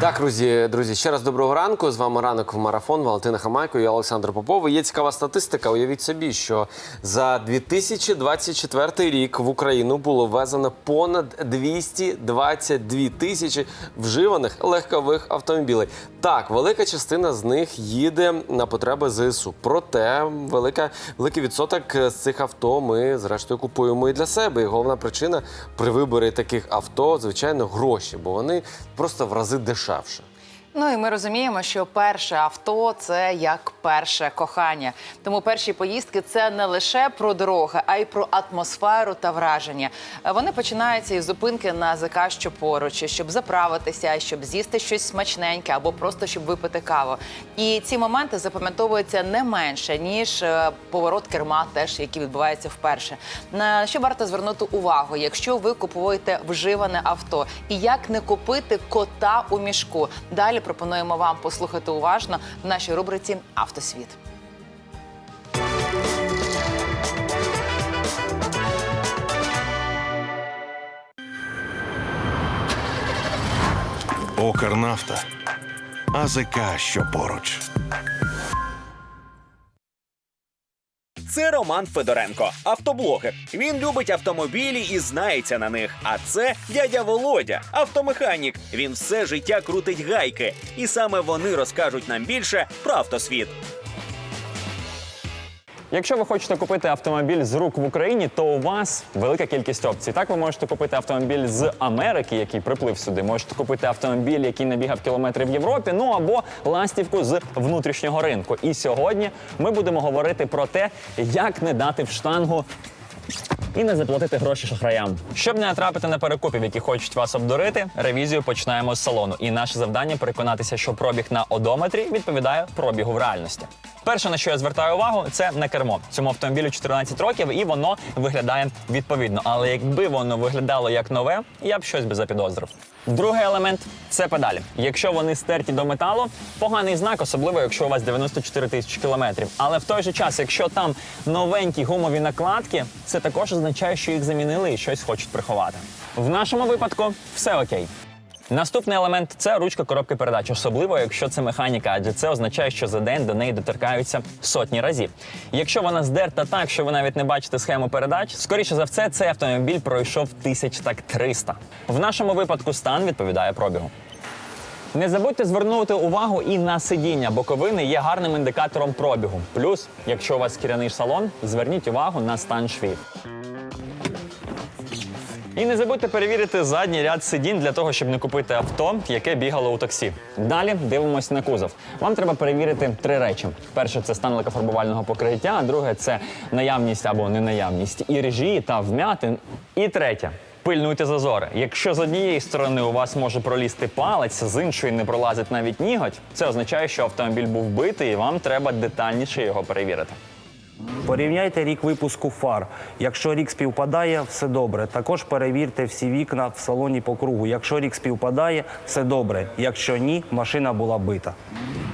Так, друзі, друзі, ще раз доброго ранку. З вами ранок в марафон Валентина Хамайко і Олександр Попов. Є цікава статистика. Уявіть собі, що за 2024 рік в Україну було ввезено понад 222 тисячі вживаних легкових автомобілей. Так, велика частина з них їде на потреби ЗСУ. Проте велика, великий відсоток з цих авто ми зрештою купуємо і для себе. І головна причина при виборі таких авто, звичайно, гроші, бо вони просто в рази дешевше. Ну і ми розуміємо, що перше авто це як перше кохання. Тому перші поїздки це не лише про дороги, а й про атмосферу та враження. Е, Вони починаються із зупинки на ЗК, що поруч, щоб заправитися, щоб з'їсти щось смачненьке або просто щоб випити каву. І ці моменти запам'ятовуються не менше ніж е, поворот керма, теж який відбувається вперше. На що варто звернути увагу, якщо ви купуєте вживане авто, і як не купити кота у мішку. Далі пропонуємо вам послухати уважно в нашій рубриці Автосвіт. Окарнафта. АЗК, що поруч. Це Роман Федоренко, автоблогер. Він любить автомобілі і знається на них. А це дядя Володя, автомеханік. Він все життя крутить гайки, і саме вони розкажуть нам більше про автосвіт. Якщо ви хочете купити автомобіль з рук в Україні, то у вас велика кількість опцій. Так, ви можете купити автомобіль з Америки, який приплив сюди. Можете купити автомобіль, який набігав кілометри в Європі. Ну або ластівку з внутрішнього ринку. І сьогодні ми будемо говорити про те, як не дати в штангу. І не заплатити гроші шахраям. Щоб не натрапити на перекупів, які хочуть вас обдурити, ревізію починаємо з салону. І наше завдання переконатися, що пробіг на одометрі відповідає пробігу в реальності. Перше, на що я звертаю увагу, це на кермо. Цьому автомобілю 14 років, і воно виглядає відповідно. Але якби воно виглядало як нове, я б щось би запідозрив. Другий елемент це педалі. Якщо вони стерті до металу, поганий знак, особливо якщо у вас 94 тисячі кілометрів. Але в той же час, якщо там новенькі гумові накладки, це також означає, що їх замінили і щось хочуть приховати. В нашому випадку все окей. Наступний елемент це ручка коробки передач, особливо якщо це механіка, адже це означає, що за день до неї доторкаються сотні разів. Якщо вона здерта так, що ви навіть не бачите схему передач, скоріше за все, цей автомобіль пройшов тисяч так 300. В нашому випадку стан відповідає пробігу. Не забудьте звернути увагу і на сидіння. Боковини є гарним індикатором пробігу. Плюс, якщо у вас шкіряний салон, зверніть увагу на стан швів. І не забудьте перевірити задній ряд сидінь для того, щоб не купити авто, яке бігало у таксі. Далі дивимося на кузов. Вам треба перевірити три речі: перше це стан лакофарбувального покриття, друге це наявність або ненаявність іржі та вмятин. І третє. Пильнуйте зазори. Якщо з однієї сторони у вас може пролізти палець, з іншої не пролазить навіть ніготь, це означає, що автомобіль був битий, і вам треба детальніше його перевірити. Порівняйте рік випуску фар. Якщо рік співпадає, все добре. Також перевірте всі вікна в салоні по кругу. Якщо рік співпадає, все добре. Якщо ні, машина була бита.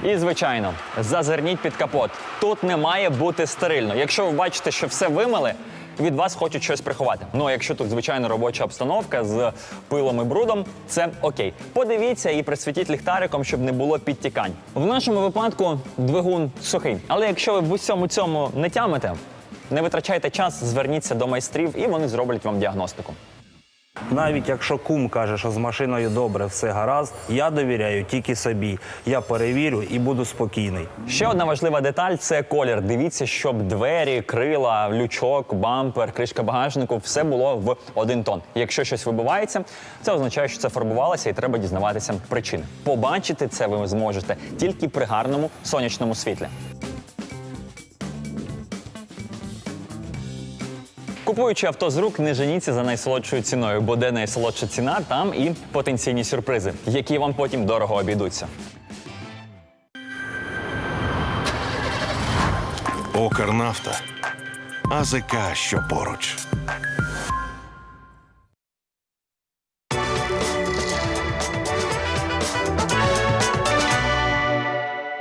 І звичайно, зазирніть під капот. Тут не має бути стерильно. Якщо ви бачите, що все вимили, від вас хочуть щось приховати. Ну а якщо тут звичайно робоча обстановка з пилом і брудом, це окей. Подивіться і присвітіть ліхтариком, щоб не було підтікань. В нашому випадку двигун сухий. Але якщо ви в усьому цьому не тямите, не витрачайте час, зверніться до майстрів, і вони зроблять вам діагностику. Навіть якщо кум каже, що з машиною добре, все гаразд, я довіряю тільки собі. Я перевірю і буду спокійний. Ще одна важлива деталь це колір. Дивіться, щоб двері, крила, лючок, бампер, кришка багажнику все було в один тон. Якщо щось вибивається, це означає, що це фарбувалося, і треба дізнаватися причини. Побачити це ви зможете тільки при гарному сонячному світлі. Купуючи авто з рук, не женіться за найсолодшою ціною, бо де найсолодша ціна, там і потенційні сюрпризи, які вам потім дорого обійдуться. Окарнафта. АЗК, що поруч.